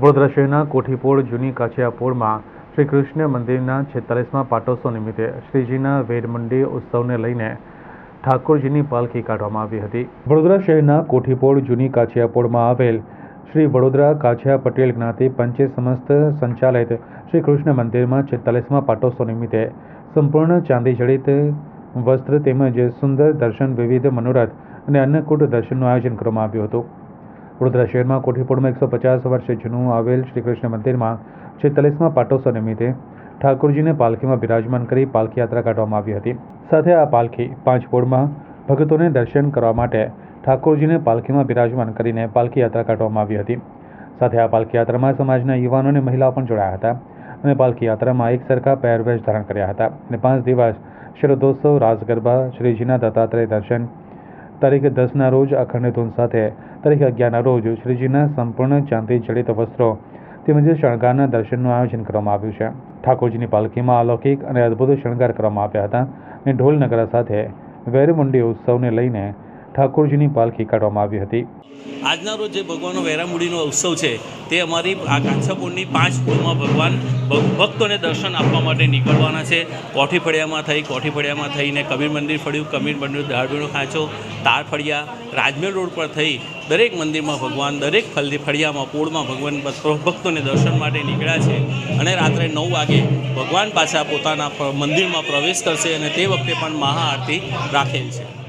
વડોદરા શહેરના કોઠીપોળ, જૂની કાછિયાપોળમાં શ્રી કૃષ્ણ મંદિરના છેતાલીસમાં પાટોત્સવ નિમિત્તે શ્રીજીના વેદમંડી ઉત્સવને લઈને ઠાકોરજીની પાલખી કાઢવામાં આવી હતી. વડોદરા શહેરના કોઠીપોળ, જૂની કાછિયાપોળમાં આવેલ શ્રી વડોદરા કાછિયા પટેલ જ્ઞાતિ પંચે સમસ્ત સંચાલિત શ્રી કૃષ્ણ મંદિરમાં છેતાલીસમાં પાટોત્સવ નિમિત્તે સંપૂર્ણ ચાંદી જડિત વસ્ત્ર તેમજ સુંદર દર્શન, વિવિધ મનોરથ અને અન્નકૂટ દર્શનનું આયોજન કરવામાં આવ્યું હતું. વડોદરા શહેરમાં કોઠીપોળમાં એકસો પચાસ વર્ષ જૂનું આવેલ શ્રી કૃષ્ણ મંદિરમાં છેતાલીસમાં પાટોત્સવ નિમિત્તે ઠાકોરજીને પાલખીમાં બિરાજમાન કરી પાલખી યાત્રા કાઢવામાં આવી હતી. સાથે આ પાલખી પાંચ પોળમાં ભક્તોને દર્શન કરવા માટે ઠાકોરજીને પાલખીમાં બિરાજમાન કરીને પાલખી યાત્રા કાઢવામાં આવી હતી. સાથે આ પાલખી યાત્રામાં સમાજના યુવાનો અને મહિલાઓ પણ જોડાયા હતા અને પાલખી યાત્રામાં એક સરખા પહેરવેશ ધારણ કર્યા હતા અને પાંચ દિવસ શરદોત્સવ રાસ ગરબા શ્રીજીના દત્તાત્રેય દર્શન તારીખ દસના રોજ અખંડ ધૂન સાથે તારીખ અગિયારના રોજ શ્રીજીના સંપૂર્ણ ચાંદી જડિત વસ્ત્રો તેમજ શણગારના દર્શનનું આયોજન કરવામાં આવ્યું છે. ઠાકોરજીની પાલખીમાં અલૌકિક અને અદ્ભુત શણગાર કરવામાં આવ્યા હતા અને ઢોલ નગરા સાથે વેરમુંડી ઉત્સવને લઈને ઠાકોરજીની પાલખી કાઢવામાં આવી હતી. આજના રોજ જે ભગવાનનો વેરામુડીનો ઉત્સવ છે, તે અમારી આ કાંછાપુરની પાંચ પુલમાં ભગવાન ભક્તોને દર્શન આપવા માટે નીકળવાના છે. કોઠી ફળિયામાં થઈ કોઠી ફળિયામાં થઈને કબીર મંદિર ફળ્યું, કબીર મંદિર દાળબીનો ખાંચો, તાર ફળિયા રાજમેર રોડ પર થઈ દરેક મંદિરમાં ભગવાન, દરેક ફળી ફળિયામાં પોળમાં ભગવાન ભક્તોને દર્શન માટે નીકળ્યા છે. અને રાત્રે નવ વાગે ભગવાન પાછા પોતાના મંદિરમાં પ્રવેશ કરશે અને તે વખતે પણ મહાઆરતી રાખેલ છે.